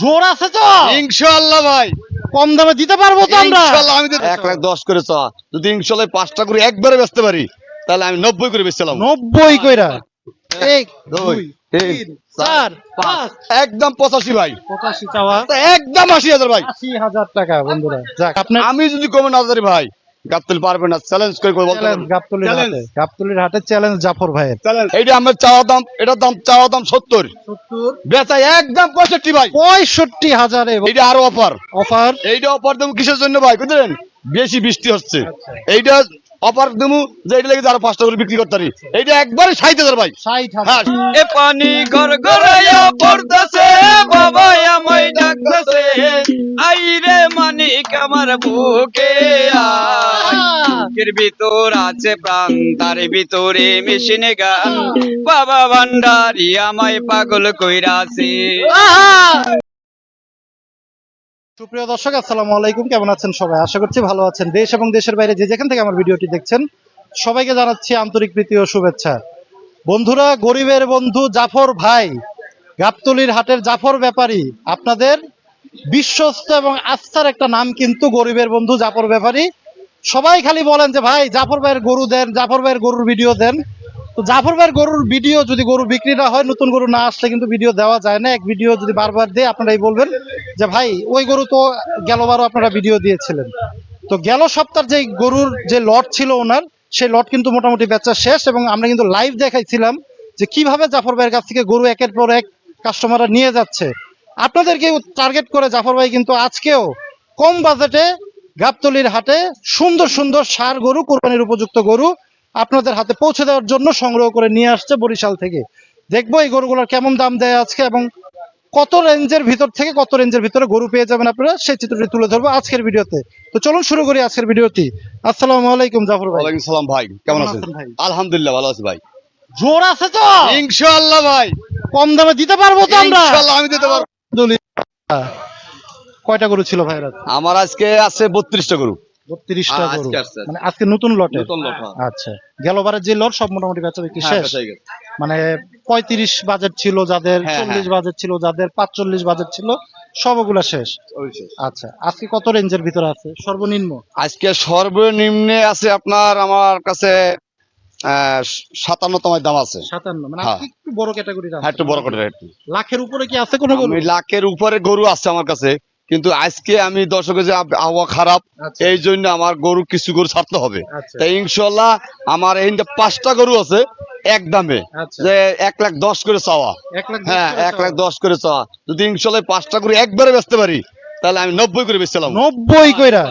জোর আছে তো? ইনশাআল্লাহ ভাই। কম দামে দিতে পারব তো আমরা? ইনশাআল্লাহ আমি এক লাখ দশ করে চা। যদি ইনশাআল্লাহ পাঁচটা করে একবারে বেচতে পারি তাহলে আমি নব্বই করে বেচছিলাম নব্বই কইরা? এক দুই, তিন, চার পাঁচ। একদম পঁচাশি ভাই। পঁচাশি চাওয়া। একদম আশি হাজার ভাই। আশি হাজার টাকা বন্ধুরা। আমি যদি কমে না ভাই গাবতলি পারবে না চ্যালেঞ্জ করে করে বলতে চ্যালেঞ্জ গাবতলির Challenge. হাটে গাবতলির হাটে চ্যালেঞ্জ জাফর ভাইয়ের। এইটা আমার চাওয়া দাম এটার দাম চাওয়া দাম সত্তর। বেচা একদম পঁয়ষট্টি ভাই। পঁয়ষট্টি হাজারে এইটা আরও অফার অফার এইটা অফার দেবো কিসের জন্য ভাই বুঝলেন? বেশি বৃষ্টি হচ্ছে। আচ্ছা। এইটা অফার দেবো যে এটা লেগে আরও পাঁচটা করে বিক্রি করতে পারি। এইটা একবারে ষাট হাজার ভাই। হ্যাঁ। এ পানি ঘর ঘরাইয়া পড়তাছে বাবা আমায় ডাকতাছে। আই রে মানিক আমার বুকে আয়। ভিতর আছে প্রাণ তার ভিতরে মেশিনে গান। বাবা ভান্ডারি আমায় পাগল কইরাছে। সুপ্রিয় দর্শক, আসসালামু আলাইকুম। কেমন আছেন সবাই? আশা করছি ভালো আছেন। দেশ এবং দেশের বাইরে যে যেখান থেকে আমার ভিডিওটি দেখছেন, সবাইকে জানাচ্ছি আন্তরিক প্রীতি ও শুভেচ্ছা। বন্ধুরা, গরিবের বন্ধু জাফর ভাই, গাবতলির হাটের জাফর ব্যাপারী, আপনাদের বিশ্বস্ত এবং আস্থার একটা নাম কিন্তু গরিবের বন্ধু জাফর ব্যাপারী। সবাই খালি বলেন যে, ভাই, জাফর ভাইয়ের গরু দেন, জাফর ভাইয়ের গরুর ভিডিও দেন। তো জাফর ভাইয়ের গরুর ভিডিও যদি গরু বিক্রি না হয়, নতুন গরু না আসলে কিন্তু ভিডিও দেওয়া যায় না। এক ভিডিও যদি বারবার দেয়, আপনারাই বলবেন যে, ভাই, ওই গরু তো গেলবারও আপনারা ভিডিও দিয়েছিলেন। তো গেল সপ্তাহ যে গরুর যে লট ছিল ওনার, সেই লট কিন্তু মোটামুটি বেচা শেষ এবং আমরা কিন্তু লাইভ দেখাইছিলাম যে, কীভাবে জাফর ভাইয়ের কাছ থেকে গরু একের পর এক কাস্টমাররা নিয়ে যাচ্ছে। আপনাদেরকে টার্গেট করে জাফর ভাই কিন্তু আজকেও কম বাজেটে গাবতলির হাটে সুন্দর সুন্দর সার গরু, কোরবানির উপযুক্ত গরু আপনাদের হাতে পৌঁছে দেওয়ার জন্য সংগ্রহ করে নিয়ে আসছে বরিশাল থেকে। দেখব এই গরুগুলোর কেমন দাম দেয় আজকে এবং কত রেঞ্জের ভিতর থেকে কত রেঞ্জের ভিতরে গরু পেয়ে যাবেন আপনারা সেই চিত্রটি তুলে ধরবো আজকের ভিডিওতে। তো চলুন শুরু করি আজকের ভিডিওটি। আসসালামু আলাইকুম জাফর ভাই। ওয়ালাইকুম সালাম ভাই কেমন আছেন? আলহামদুলিল্লাহ ভালো আছি ভাই। জোর আছে তো? ইনশাআল্লাহ ভাই। কম দামে দিতে পারব তো আমরা? ইনশাআল্লাহ আমি দিতে পারব। কয়টা গরু ছিল ভাইরা আমার আজকে আছে বত্রিশটা গরু। বত্রিশটা আজকে গরু। মানে আজকে নতুন লটে? নতুন লট, হ্যাঁ। আচ্ছা গেলবারের যে লট সব মোটামুটি বেচা বিক্রি হ্যাঁ, শেষ। মানে পঁয়ত্রিশ বাজেট ছিল যাদের হ্যাঁ, চল্লিশ হ্যাঁ। বাজেট ছিল যাদের পাঁচচল্লিশ বাজেট ছিল সবগুলা শেষ। আচ্ছা আজকে কত রেঞ্জের ভিতরে আছে? সর্বনিম্ন? আজকে সর্বনিম্নে আছে আপনার আমার কাছে আহ, সাতান্নতম দাম আছে। সাতান্ন মানে হ্যাঁ। একটু বড় ক্যাটাগরি একটু বড় করে লাখের উপরে কি আছে কোনো গরু? লাখের উপরে গরু আছে আমার কাছে। কিন্তু আজকে আমি দর্শকের যে আব- আবহাওয়া খারাপ আচ্ছা। এই জন্য আমার গরু কিছু গরু ছাড়তে হবে। আচ্ছা। তাই ইনশাল্লাহ আমার এই পাঁচটা গরু আছে এক দামে। আচ্ছা। যে এক লাখ দশ করে চাওয়া। হ্যাঁ এক লাখ দশ করে চাওয়া। যদি ইনশাল্লাহ পাঁচটা করে একবারে বেচতে পারি তাহলে আমি নব্বই করে বেচছিলাম নব্বই কইরা?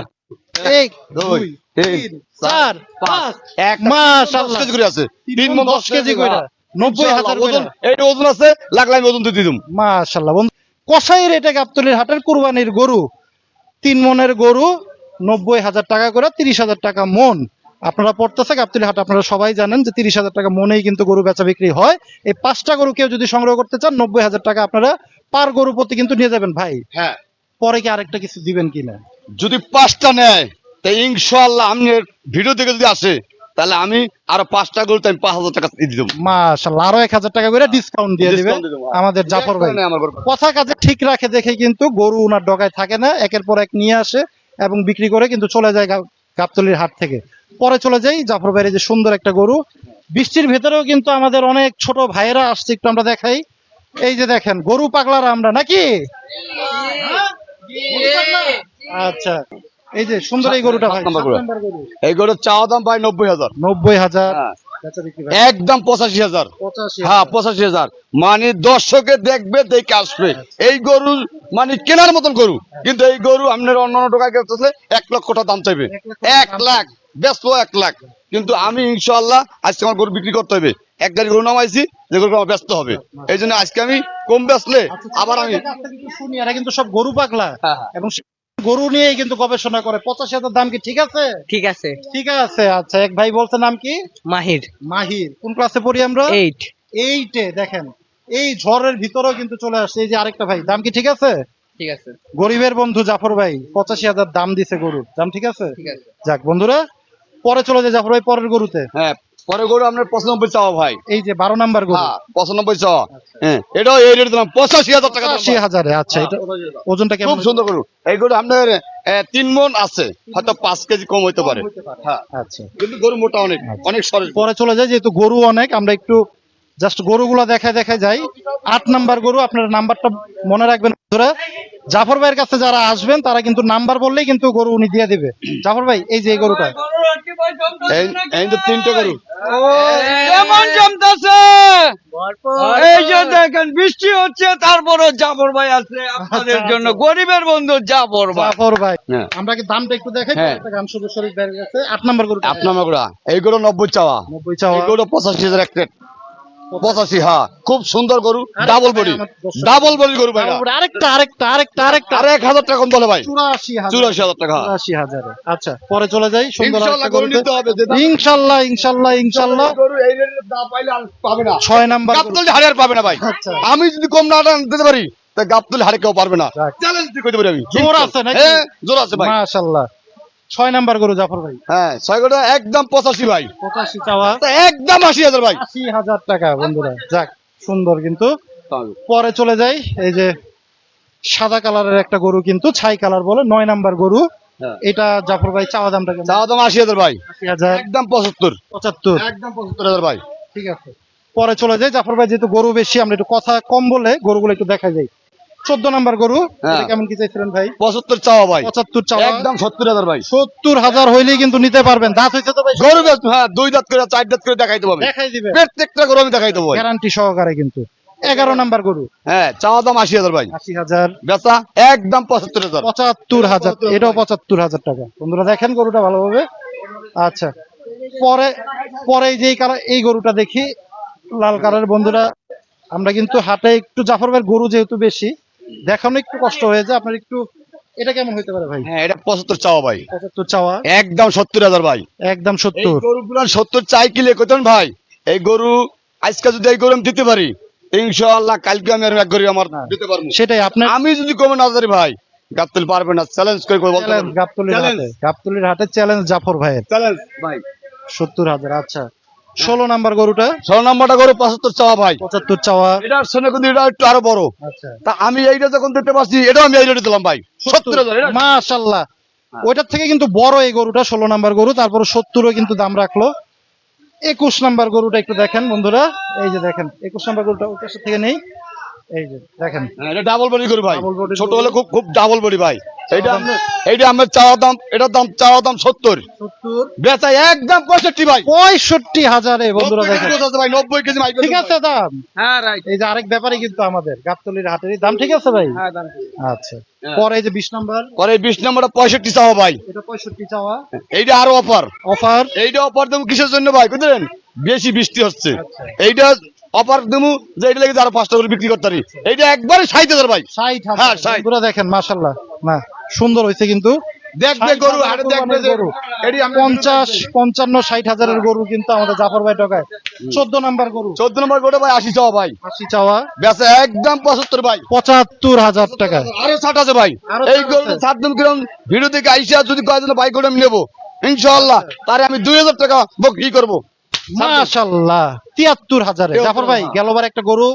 এক দুই, দুই তিন, তিন চার পাঁচ এক কেজি করে আছে। তিন মণ দশ কেজি কইরা? নব্বই হাজার ওজন কইরা? ওজন আছে লাখ লাখ ওজন দিয়ে দিলাম মাশাল্লাহ বন্ধু কষাইয়ের এটা গাবতলির হাটের কুরবানির গরু তিন মনের গরু নব্বই হাজার টাকা করে তিরিশ হাজার টাকা মন। আপনারা পড়তেছে গাবতলি হাট আপনারা সবাই জানেন যে তিরিশ হাজার টাকা মনেই কিন্তু গরু বেচা বিক্রি হয়। এই পাঁচটা গরু কেউ যদি সংগ্রহ করতে চান নব্বই হাজার টাকা আপনারা পার গরু প্রতি কিন্তু নিয়ে যাবেন ভাই। হ্যাঁ। পরে কি আরেকটা কিছু দিবেন কিনা? যদি পাঁচটা নেয় তাই ইনশাল্লাহ আমি ভিডিও দেখে যদি আসে তাহলে আমি আরও পাঁচটা গরু আমি পাঁচ হাজার টাকা দিয়ে দিলাম মাশাল্লাহ আরও এক হাজার টাকা করে ডিসকাউন্ট দিয়ে দিবে দেবো। আমাদের জাফর ভাই। কথা কাজে ঠিক রাখে দেখে কিন্তু গরু উনার ডগায় থাকে না একের পর এক নিয়ে আসে এবং বিক্রি করে কিন্তু চলে যায় গাবতলির হাট থেকে। পরে চলে যাই জাফর ভাইয়ের যে সুন্দর একটা গরু। বৃষ্টির ভেতরেও কিন্তু আমাদের অনেক ছোট ভাইয়েরা আসছে একটু আমরা দেখাই। এই যে দেখেন গরু পাগলারা আমরা নাকি? আচ্ছা। এই যে সুন্দর এই গরুটা ভাই। এই গরুর চাওয়া দাম ভাই নব্বই হাজার। নব্বই হাজার। হ্যাঁ। একদম পঁচাশি হাজার। হ্যাঁ পঁচাশি হাজার। মানে দর্শকে দেখবে দেখে আসবে। এই গরু মানে কেনার মতন গরু। কিন্তু এই গরু আপনার অন্য অন্য টাকা কেটে এক লক্ষ টাকা দাম চাইবে। এক লাখ। ব্যস্ত এক লাখ। কিন্তু আমি ইনশাল্লাহ আজকে আমার গরু বিক্রি করতে হবে। এক গাড়ি গরু নামাইছি যে গরু আমার ব্যস্ত হবে। এই জন্য আজকে আমি কম বেচলে আচ্ছা, আবার আমি কিন্তু সব গরু পাগলা। হ্যাঁ, হ্যাঁ। এবং গরু নিয়েই কিন্তু গবেষণা করে। পঁচাশি হাজার দাম কি ঠিক আছে? ঠিক আছে। ঠিক আছে আচ্ছা এক ভাই বলছে নাম কি? মাহির। মাহির। কোন ক্লাসে পড়ি আমরা? এইট এইটে দেখেন। এই ঝড়ের ভিতরেও কিন্তু চলে আসছে। এই যে আরেকটা ভাই দাম কি ঠিক আছে? ঠিক আছে। গরিবের বন্ধু জাফর ভাই পঁচাশি হাজার দাম দিছে গরুর। দাম ঠিক আছে? ঠিক আছে। যাক বন্ধুরা পরে চলে যায় জাফর ভাই পরের গরুতে। হ্যাঁ পরে গরু আপনার পঁচানব্বই চাওয়া ভাই। এই যে বারো নাম্বার গরু। হ্যাঁ পঁচানব্বই চাওয়া। হ্যাঁ এটাও এই রেট দিলাম পঁচাশি হাজার টাকা আশি হাজার আচ্ছা এটা ওজনটা কেমন খুব সুন্দর গরু। এই গরু আপনার তিন মন আছে হয়তো পাঁচ কেজি কম হইতে পারে। হ্যাঁ। আচ্ছা। কিন্তু গরু মোটা অনেক অনেক সরস পরে চলে যায় যেহেতু গরু অনেক আমরা একটু জাস্ট গরুগুলো দেখায় দেখায় যাই। আট নাম্বার গরু আপনার নাম্বারটা মনে রাখবেন বন্ধুরা জাফর ভাইয়ের কাছে যারা আসবেন তারা কিন্তু নাম্বার বললেই কিন্তু গরু উনি দিয়ে দিবে। জাফর ভাই এই যে এই গরুটা। এই এই যে গরু। কেমন জমতেছে? এই যে দেখেন বৃষ্টি হচ্ছে তারপরও জাফর ভাই আছে আপনাদের জন্য। গরিবের বন্ধু জাফর ভাই। জাফর ভাই। আমরা কি দামটা একটু দেখাই। গান শুধু শরীফ ভাইয়ের কাছে আট নাম্বার গরু আট নম্বর গরু এই গরু নব্বই চাওয়া। নব্বই চাওয়া। এই গরু পঁচাশি হাজার এক প্লেট পঁচাশি হ্যাঁ। খুব সুন্দর গরু ডাবল বডি ডাবল বডি গরু ভাই। আরেকটা আরেকটা আরেকটা আরেকটা আর এক হাজার টাকা বলে ভাই। চুরাশি হাজার। চুরাশি হাজার টাকা। চুরাশি হাজারে। আচ্ছা পরে চলে যাই। সুন্দর ইনশাল্লাহ গরু নিতে হবে ইনশাল্লাহ ইনশাল্লাহ ইনশাল্লাহ। না। ছয় নাম্বার। গাবতলি হারে আর পাবে না ভাই। আচ্ছা। আমি যদি কম না দিতে পারি তা গাবতলি হারে কেউ পারবে না। চ্যালেঞ্জ কইতে পারি আমি। জোর আছে নাকি? হ্যাঁ জোর আছে ভাই। মাশাল্লাহ। ছয় নাম্বার গরু জাফর ভাই। হ্যাঁ ছয় গোটা একদম পঁচাশি ভাই। পঁচাশি চাওয়া। একদম আশি হাজার ভাই। আশি হাজার টাকা বন্ধুরা। যাক সুন্দর কিন্তু। পরে চলে যাই এই যে সাদা কালারের একটা গরু কিন্তু ছাই কালার বলে নয় নাম্বার গরু। হ্যাঁ। এটা জাফর ভাই চাওয়া দামটা চাওয়া দাম আশি হাজার ভাই। আশি হাজার। একদম পঁচাত্তর। পঁচাত্তর। একদম পঁচাত্তর হাজার ভাই। ঠিক আছে। পরে চলে যাই জাফর ভাই যেহেতু গরু বেশি আমরা একটু কথা কম বলে গরুগুলো একটু দেখা যাই। চোদ্দ নাম্বার গরু। হ্যাঁ। কেমন কি চাইছিলেন ভাই? পঁচাত্তর চাওয়া ভাই। পঁচাত্তর চাওয়া। একদম সত্তর হাজার ভাই। সত্তর হাজার হইলেই কিন্তু নিতে পারবেন। দাঁত হইছে তো ভাই? গরু গাছ হ্যাঁ দুই দাঁত করে চার দাঁত করে দেখাই দেবো দেখাই দিবে। প্রত্যেকটা গরু আমি দেখাই দেবো গ্যারান্টি সহকারে কিন্তু। এগারো নাম্বার গরু। হ্যাঁ চাওয়া দাম আশি হাজার ভাই। আশি হাজার। বেচা একদম পঁচাত্তর হাজার। পঁচাত্তর হাজার। এটাও পঁচাত্তর হাজার টাকা। বন্ধুরা দেখেন গরুটা ভালোভাবে। আচ্ছা। পরে পরে যে এই গরুটা দেখি। লাল কালারের বন্ধুরা আমরা কিন্তু হাটে একটু জাফর ভাইয়ের গরু যেহেতু বেশি দেখানো একটু কষ্ট হয়ে যায় আপনার একটু এটা কেমন হইতে পারে ভাই? হ্যাঁ এটা পঁচাত্তর চাওয়া ভাই। পঁচাত্তর চাওয়া? একদম সত্তর হাজার ভাই। একদম এই সত্তর। গরুগুলো সত্তর চাই কিলে কইতেন ভাই? এই গরু আজকে যদি এই গরু আমি দিতে পারি ইনশাআল্লাহ কালকে আমি আর এক গরু আমার দিতে পারব। সেটাই আপনার আমি যদি কমে না ধরি ভাই গাবতল পারবে না চ্যালেঞ্জ করে বলতে গাবতলির Challenge. হাটে। গাবতলির হাটে চ্যালেঞ্জ জাফর ভাইয়ের। চ্যালেঞ্জ ভাই। সত্তর হাজার আচ্ছা। ষোলো নাম্বার গরুটা? ষোলো নম্বরটা গরু পঁচাত্তর চাওয়া ভাই। পঁচাত্তর চাওয়া। এটার শুনে কিন্তু এটা একটু আরও বড়। আচ্ছা। তা আমি এইটা যখন দিতে পারছি এটাও আমি এই রেটে দিলাম ভাই। সত্তর। হাজার এটা- মাশাল্লাহ। ওইটার থেকে কিন্তু বড় এই গরুটা ষোলো নাম্বার গরু তারপর সত্তরও কিন্তু দাম রাখল। একুশ নাম্বার গরুটা একটু দেখেন বন্ধুরা। এই যে দেখেন একুশ নাম্বার গরুটা ওই পাশে থেকে নেই। এই যে দেখেন। হ্যাঁ, এটা ডাবল বডি গরু ভাই। ছোট হলে খুব খুব ডাবল বডি ভাই। এইটা আমরা- আমার চাওয়া দাম এটার দাম চাওয়া দাম সত্তর। সত্তর। বেচা একদম পঁয়ষট্টি ভাই। পঁয়ষট্টি হাজারে বন্ধুরা নব্বই দেখেন। কেজি আছে ভাই নব্বই কেজি মাইক ঠিক আছে দাম? হ্যাঁ রাইট এই যে আরেক ব্যাপারে কিন্তু আমাদের গাবতলির হাটের দাম ঠিক আছে ভাই? হ্যাঁ দাম আচ্ছা। পরে যে বিশ নাম্বার। পরে বিশ নম্বরটা পঁয়ষট্টি চাওয়া ভাই। এটা পঁয়ষট্টি চাওয়া। এইটা আরও অফার। অফার? এইটা অফার দেবো কিসের জন্য ভাই বুঝলেন? বেশি বৃষ্টি হচ্ছে। আচ্ছা। এইটা অফার দেবো যে এটা লেগে আরও পাঁচটা করে বিক্রি করতে পারি। এইটা একবারে ষাট হাজার ভাই। ষাট হ্যাঁ, ষাট। দেখেন মাশাল্লাহ না। সুন্দর হয়েছে কিন্তু। দেখবে গরু হাটে দেখবে গরু। এটি আমরা পঞ্চাশ পঞ্চান্ন ষাট হাজারের গরু কিন্তু আমাদের জাফর ভাই টাকায় চোদ্দ নাম্বার গরু। চোদ্দ নম্বর গরু ভাই আশি চাওয়া ভাই। আশি চাওয়া। বেচা একদম পঁচাত্তর ভাই। পঁচাত্তর হাজার টাকা আরও ছাট আছে ভাই। এই গরু। দিন কিরম ভিডিও থেকে আইসা যদি কয়েকজন বাইক করে আমি নেব। ইনশাআল্লাহ তারে আমি দুই হাজার টাকা বকরি করব। মাশাল্লাহ তিয়াত্তর হাজারে। জাফর ভাই। গেলবার একটা গরু।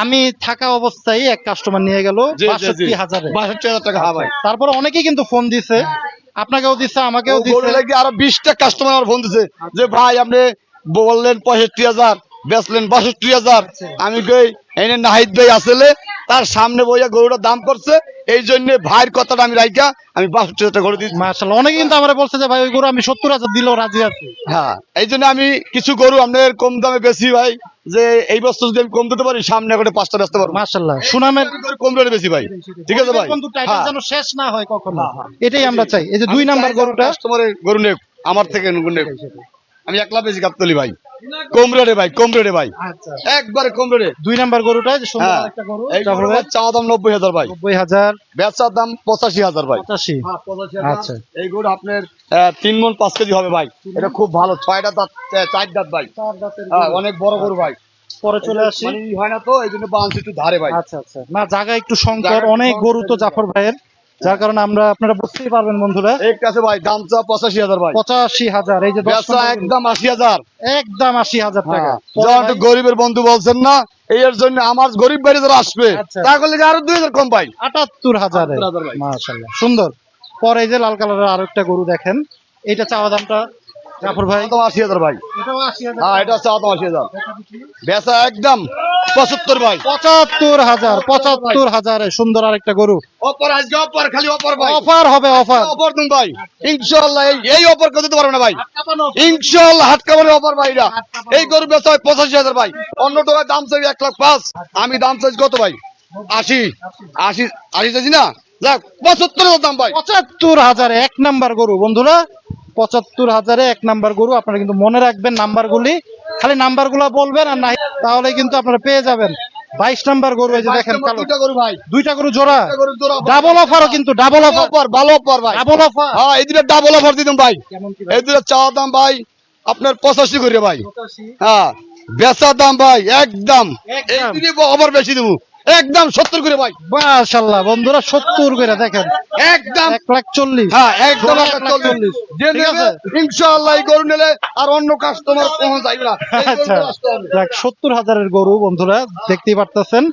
আমি থাকা অবস্থায় এক কাস্টমার নিয়ে গেল। বাষট্টি হাজারে। বাষট্টি হাজার টাকা হ্যাঁ ভাই। তারপরে অনেকেই কিন্তু ফোন দিছে আপনাকেও দিচ্ছে আমাকেও দিছে। আরও বিশটা কাস্টমার আমার ফোন দিছে যে ভাই আপনি বললেন পঁয়ষট্টি হাজার বেচলেন বাষট্টি হাজার। আমি কই এনে নাহিদ ভাই আসলে তার সামনে বইয়া গরুটার দাম করছে এই জন্য ভাইয়ের কথাটা আমি রাইকা আমি বাষট্টি হাজার গরু দিচ্ছি। মাশাল্লাহ অনেকে কিন্তু আমার বলছে যে ভাই ওই গরু আমি সত্তর হাজার দিলেও রাজি আছি। হ্যাঁ এই জন্য আমি কিছু গরু আপনার কম দামে বেশি ভাই যে এই বছর যদি আমি কম দিতে পারি সামনে করে পাঁচটা বেচতে পারব। মাশাল্লাহ সুনামের কম রেটে বেশি ভাই। ঠিক আছে ভাই? হ্যাঁ। যেন শেষ না হয় কখনো। এটাই আমরা চাই। এই যে দুই নাম্বার গরুটা কাস্টমারের গরু নেক আমার থেকে আমি একলা বেশি গাবতলি ভাই। কম রেটে ভাই কম রেটে ভাই। আচ্ছা। একবারে কম রেটে দুই নাম্বার গরুটা হ্যাঁ। চাওয়া দাম নব্বই হাজার ভাই। নব্বই হাজার। বেচার দাম পঁচাশি হাজার ভাই। পঁচাশি। আচ্ছা। এই গরু আপনার তিন মন পাঁচ কেজি হবে ভাই। এটা খুব ভালো ছয়টা দাঁত চার দাঁত ভাই। হ্যাঁ। অনেক বড় গরু ভাই। পরে চলে আসি। মানে হয় না তো এই জন্য বাউন্স একটু ধারে ভাই। আচ্ছা আচ্ছা। না জায়গা একটু সংকট অনেক গরু তো জাফর ভাইয়ের। যার কারণে আমরা আপনারা বুঝতেই পারবেন বন্ধুরা। এক কাছে ভাই দাম চা পঁচাশি হাজার ভাই। পঁচাশি হাজার এই যে একদম আশি হাজার। একদম আশি হাজার টাকা। একটু গরিবের বন্ধু বলছেন না এর জন্য আমার গরিব বাড়ি যারা আসবে আচ্ছা। তাহলে আরও দুই হাজার কম পাই। আটাত্তর হাজার। 78,000 মাশাল্লাহ সুন্দর। পরে এই যে লাল কালারের আরেকটা গরু দেখেন এটা চাওয়া দামটা জাফর ভাই? আশি হাজার ভাই। এটাও আশি হাজার। হ্যাঁ এটা চাওয়া একদম আশি হাজার। বেচা একদম পঁচাত্তর ভাই। পঁচাত্তর হাজার পঁচাত্তর হাজারে সুন্দর আরেকটা গরু। অপর আজকে অপর খালি অপর ভাই। অফার হবে অফার। অপর তুমি ভাই। ইনশাল্লাহ এই কেউ দিতে পারবে না ভাই। এটা। এই গরু বেচা হয় পঁচাশি হাজার ভাই। অন্য টাকায় দাম চাই এক লাখ পাঁচ। আমি দাম চাইছি কত ভাই? আশি। আশি আশি চাইছি না? যাক পঁচাত্তর হাজার দাম ভাই। পঁচাত্তর হাজারে এক নাম্বার গরু বন্ধুরা। পঁচাত্তর হাজারে এক নাম্বার গরু। আপনারা কিন্তু মনে রাখবেন নাম্বারগুলি। খালি নাম্বারগুলো বলবেন আর নাই তাহলে কিন্তু আপনারা পেয়ে যাবেন। বাইশ নাম্বার গরু এই যে দেখেন কালো। দুইটা গরু ভাই। দুইটা গরু জোড়া। ডাবল অফারও কিন্তু ডাবল অফার ভালো অফার ভাই। ডাবল অফার হ্যাঁ এই দুটো ডাবল অফার দিতাম ভাই। এই দুটো চাওয়া দাম ভাই আপনার পঁচাশি করে ভাই। হ্যাঁ বেচা দাম ভাই একদম। এই অফার বেশি দেবো। একদম সত্তর করে ভাই। মাশাল্লাহ বন্ধুরা সত্তর করে দেখেন। একদম। এক লাখ চল্লিশ। হ্যাঁ একদম এক লাখ চল্লিশ। এই গরু নিলে আর অন্য কাস্টমার কখন যাইবে না। এই আচ্ছা। দেখ সত্তর হাজারের গরু বন্ধুরা দেখতেই পারতেছেন।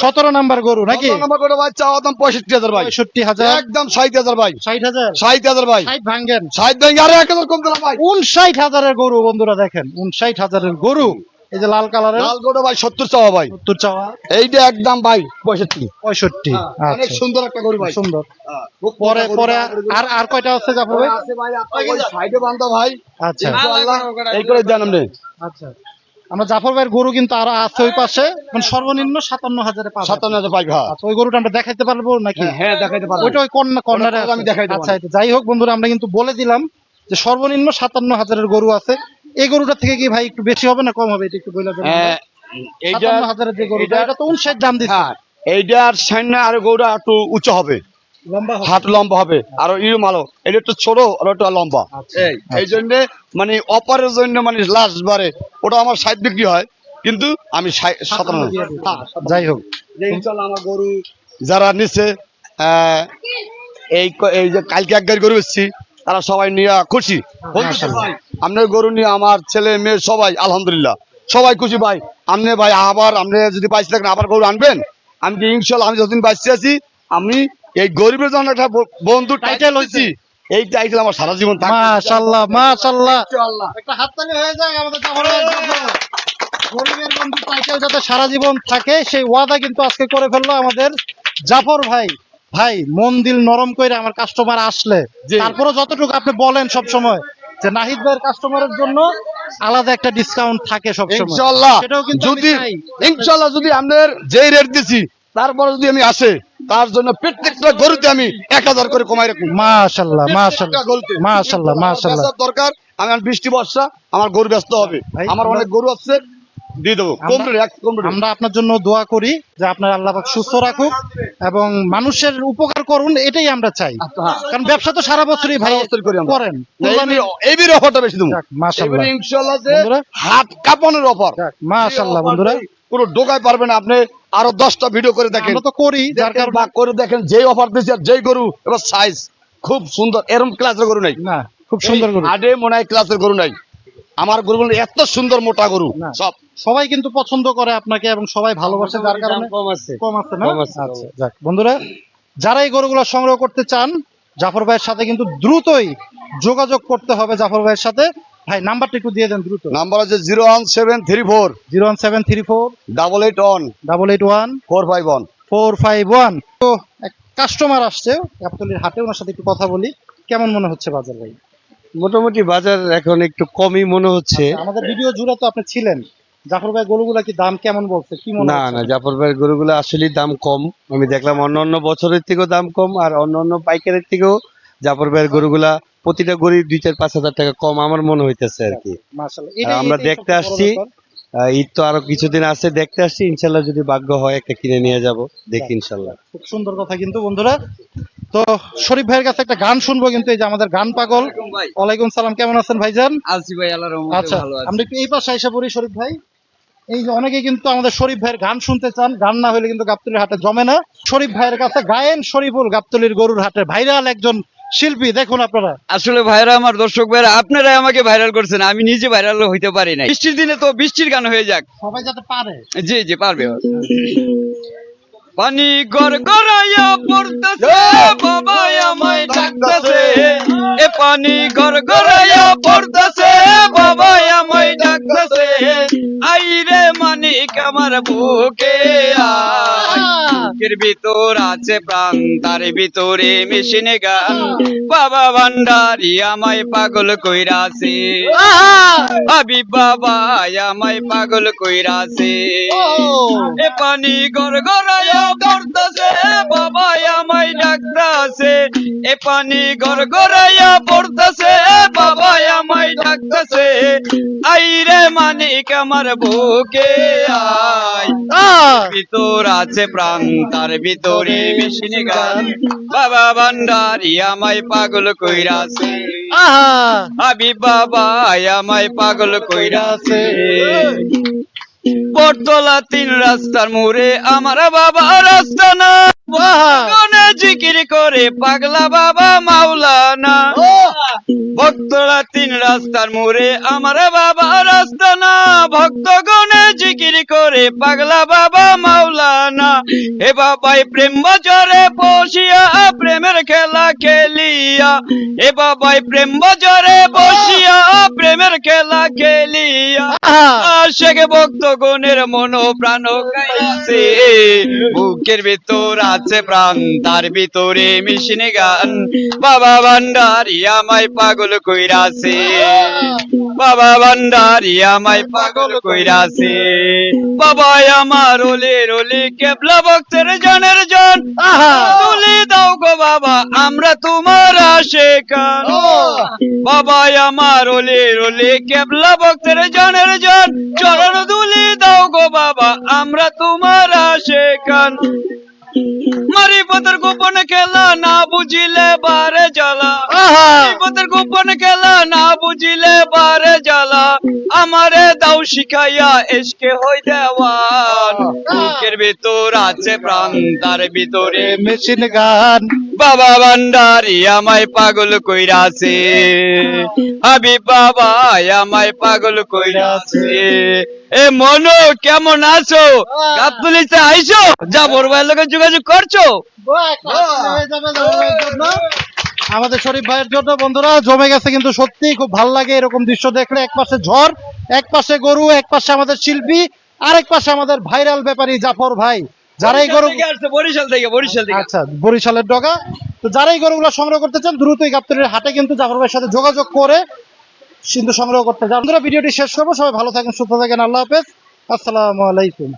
সতেরো নাম্বার গরু নাকি? কত নম্বর ভাই চাওয়া দাম পঁয়ষট্টি হাজার ভাই। পঁয়ষট্টি হাজার। একদম ষাট হাজার ভাই। ষাট হাজার? ষাট হাজার ভাই। ষাট ভাঙ্গেন ষাট ভাই আরও এক হাজার কম দিলাম ভাই। উনষাট হাজারের গরু বন্ধুরা দেখেন। উনষাট হাজারের গরু। এই যে লাল কালারের? লাল গরু ভাই সত্তর চাওয়া ভাই। সত্তর চাওয়া। এইটা একদম ভাই পঁয়ষট্টি। পঁয়ষট্টি অনেক আচ্ছা। সুন্দর একটা গরু ভাই। সুন্দর। হ্যাঁ, পরে পরে আর আর কয়টা হচ্ছে যাব আছে ভাই ওই সাইডে বান্ধা ভাই। আচ্ছা। এই করে দেন আপনি আচ্ছা। আমরা জাফর ভাইয়ের গরু কিন্তু আরও আছে ওই পাশে। মানে সর্বনিম্ন সাতান্ন হাজারে পাবো। সাতান্ন হাজার পাই হ্যাঁ আচ্ছা ওই গরুটা আমরা দেখাইতে পারব নাকি? হ্যাঁ দেখাইতে পারবেন ওইটা ওই কর্নার কর্নারে আমি দেখাইতে আচ্ছা যাই হোক বন্ধুরা আমরা কিন্তু বলে দিলাম যে সর্বনিম্ন সাতান্ন হাজারের গরু আছে। এই গরুটা থেকে কি ভাই একটু বেশি হবে না কম হবে? এটা একটু বলে দেবেন হ্যাঁ, এইটা হাজারের যে গরুটা এটা- তো উনষাট দাম দিচ্ছে। হ্যাঁ এইটার সামনে আরও গরুটা একটু উঁচু হবে। লম্বা হবে। লম্বা হবে। আর ইউ মালো এটা একটু ছোট আর একটু লম্বা। আচ্ছা, এই এই জন্য মানে অপারের জন্য মানে লাস্ট বারে ওটা আমার ষাট বিক্রি হয় কিন্তু আমি সাতান্ন। হ্যাঁ, যাই হোক। আমার গরু। যারা নিচ্ছে এই যে কালকে এক গাড়ি গরু এসছি তারা সবাই নিয়ে খুশি। আপনার গরু নিয়ে আমার ছেলে মেয়ে সবাই আলহামদুলিল্লাহ। সবাই খুশি ভাই। আপনি ভাই আবার আপনি যদি পাইছি থাকেন আবার গরু আনবেন আমি কি ইনশাল্লাহ আমি যতদিন বাঁচতে আছি আমি এই গরিবের জন্য একটা বন্ধু টাইটেল হয়েছি এই টাইটেল আমার সারা জীবন থাকবে। মাশাআল্লাহ মাশাআল্লাহ একটা হাততালি হয়ে যায় আমাদের। গরিবের বন্ধু টাইটেল যাতে সারা জীবন থাকে সেই ওয়াদা কিন্তু আজকে করে ফেলল আমাদের জাফর ভাই। ভাই মন দিল নরম করে আমার কাস্টমার আসলে। তারপরে যতটুকু আপনি বলেন সব সময় যে নাহিদ ভাইয়ের কাস্টমারের জন্য আলাদা একটা ডিসকাউন্ট থাকে সেটাও কিন্তু যদি যদি যেই রেট দিছি তারপরে যদি আমি আসে তার জন্য প্রত্যেকটা গরুতে আমি এক হাজার করে কমাই রাখব। মাশাল্লাহ মাশাল্লাহ মাশাল্লাহ মাশাল্লাহ আমার দরকার আমি বৃষ্টি বর্ষা আমার গরু ব্যস্ত হবে। আমরা- অনেক গরু আছে দিয়ে দেবো। আমরা- আপনার জন্য দোয়া করি যে আপনার আল্লাহ সুস্থ রাখুক এবং মানুষের উপকার করুন এটাই আমরা চাই। কারণ ব্যবসা তো সারা বছরই ভাই। করেন। এই অফারটা বেশি দেবো। যাক, ইনশাল্লাহ হাত কাঁপানোর অফার। মাশাআল্লাহ বন্ধুরা। ঢোকায় পারবেন আপনি আরও দশটা ভিডিও করে দেখেন। তো করি যার যার কারণে করে দেখেন যেই অফার আর যেই গরু এবার সাইজ খুব সুন্দর। এরকম ক্লাসের গরু নাই। না খুব সুন্দর গরু। আডে মনে হয় ক্লাসের গরু নাই। আমার গরুগুলো এত সুন্দর মোটা গরু সব। সবাই কিন্তু পছন্দ করে আপনাকে এবং সবাই ভালোবাসে যার কারণে কম আছে। কম আছে না? আচ্ছা যাক বন্ধুরা যারা এই গরুগুলো সংগ্রহ করতে চান জাফর ভাইয়ের সাথে কিন্তু দ্রুতই যোগাযোগ করতে হবে জাফর ভাইয়ের সাথে। ভাই নাম্বারটা একটু দিয়ে দেন দ্রুত। নাম্বার আছে zero one seven three four. Zero one seven three four. Double eight one. Double eight one. Four five one. Four five one. তো এক কাস্টমার আসছে গাবতলির হাটে ওনার সাথে একটু কথা বলি। কেমন মনে হচ্ছে বাজার ভাই? মোটামুটি বাজার এখন একটু কমই মনে হচ্ছে। আমাদের ভিডিও জুড়ে তো আপনি ছিলেন। জাফর ভাই গরুগুলা কি দাম কেমন বলছে? কি মনে না না জাফর ভাইয়ের গরুগুলো আসলেই দাম কম। আমি দেখলাম অন্য অন্য বছরের থেকেও দাম কম আর অন্য অন্য পাইকারের থেকেও জাফর ভাইয়ের গরুগুলা প্রতিটা গরু দুই চার পাঁচ হাজার টাকা কম আমার মনে হইতেছে আর কি। আমরা দেখতে আসছি। ঈদ তো আরও কিছুদিন আছে দেখতে আসছি। ইনশাল্লাহ যদি ভাগ্য হয় একটা কিনে নিয়ে যাব দেখি ইনশাল্লাহ খুব সুন্দর কথা কিন্তু বন্ধুরা। তো শরীফ ভাইয়ের কাছে একটা গান শুনব কিন্তু এই যে আমাদের গান পাগল। ওয়ালাইকুম সালাম কেমন আছেন ভাইজান? আলসি ভাই রহমতে আচ্ছা আমরা একটু এই পাশে এসে পড়ি শরীফ ভাই। এই যে অনেকেই কিন্তু আমাদের শরীফ ভাইয়ের গান শুনতে চান গান না হলে কিন্তু গাবতলির হাটে জমে না। শরীফ ভাইয়ের কাছে গায়েন শরীফুল গাবতলির গরুর হাটে ভাইরাল একজন শিল্পী দেখুন আপনারা। আসলে ভাইরা আমার দর্শক ভাইরা আপনারাই আমাকে ভাইরাল করছেন আমি নিজে ভাইরাল হইতে পারি না বৃষ্টির দিনে তো বৃষ্টির গান হয়ে যাক। সবাই যাতে পারে। জি জি পারবে। পানি গড় গড়াইয়া পড়তেছে বাবা আমায় ডাকতেছে। এ পানি গড় গড়াইয়া পড়তেছে বাবা আমায় ডাকতেছে। আমার বুকে আয়। বুকের ভিতর আছে প্রাণ তার ভিতরে মেশিনে গান। বাবা ভান্ডারি আমায় পাগল কইরাছে। আবি বাবা আমায় পাগল কইরাছে। এ পানি গড় গড়াইয়া পড়তাছে বাবা আমায় ডাকতাছে। এ পানি গড় গড়াইয়া পড়তাছে বাবা আমায় ডাকতাছে। আই রে মানিক আমার বুকে আয়। ভিতর আছে প্রাণ তার ভিতরে মেশিনে গান। বাবা ভান্ডারি আমায় পাগল কইরাছে। আহা! আবি বাবা আমায় পাগল কইরাছে। বটতলা তিন রাস্তার মোড়ে আমার বাবা রাস্তা না কোনে জিকির করে পাগলা বাবা মাওলানা। ভক্তরা তিন রাস্তার মোড়ে আমার বাবা রাস্তা না ভক্ত গণে জিকির করে পাগলা বাবা মাওলানা। হে বাবাই প্রেম বাজারে বসিয়া খেলা খেলিয়া হে বাবাই প্রেম বাজারে বসিয়া প্রেমের খেলা খেলিয়া। আশেক ভক্ত গণের মন প্রাণ গাইছে বুকের ভিতর আছে প্রাণ তার ভিতরে মিশিনে গান। বাবা ভান্ডারি আমায় পাগল কইরাছে। বাবা ভান্ডারি আমায় পাগল কইরাছে। বাবা আমার ওলে রোলে কেবলা ভক্তের জনের জন। তুলে দাও গো বাবা। আমরা তোমার আশে কান। বাবা আমার ওলে রোলে কেবলা ভক্তের জনের জন। চরণ দুলি দাও গো বাবা আমরা তোমার আশে কান মারি পথের গোপন খেলা না বুঝিলে বারে জ্বালা। মারি পথের গোপন খেলা না বুঝিলে বারে জ্বালা। আমারে দাও শিখাইয়া এসকে হই দেওয়ান। বুকের ভিতর আছে প্রাণ তার ভিতরে মেশিন গান। বাবা ভান্ডারি আমায় পাগল কইরাছে। আবি বাবা আমায় পাগল কইরাছে। এ মনো কেমন আছো? গাবতলিতে আইছো? যাবর ভাইয়ের লগে যোগাযোগ করছ? আমাদের শরীফ ভাইয়ের জন্য বন্ধুরা জমে গেছে কিন্তু সত্যি খুব ভালো লাগে এরকম দৃশ্য দেখলে। এক পাশে ঝড় এক পাশে গরু এক পাশে আমাদের শিল্পী আরেক পাশে আমাদের ভাইরাল ব্যাপারী জাফর ভাই। যারা এই গরু বরিশাল থেকে বরিশাল থেকে। আচ্ছা বরিশালের ডগা। তো যারা এই গরুগুলো সংগ্রহ করতে চান দ্রুতই গাবতলির হাটে কিন্তু জাফর ভাইয়ের সাথে যোগাযোগ করে কিন্তু সংগ্রহ করতে যান ভিডিওটি শেষ করব। সবাই ভালো থাকেন, সুস্থ থাকেন। আল্লাহ হাফেজ। আসসালামু আলাইকুম।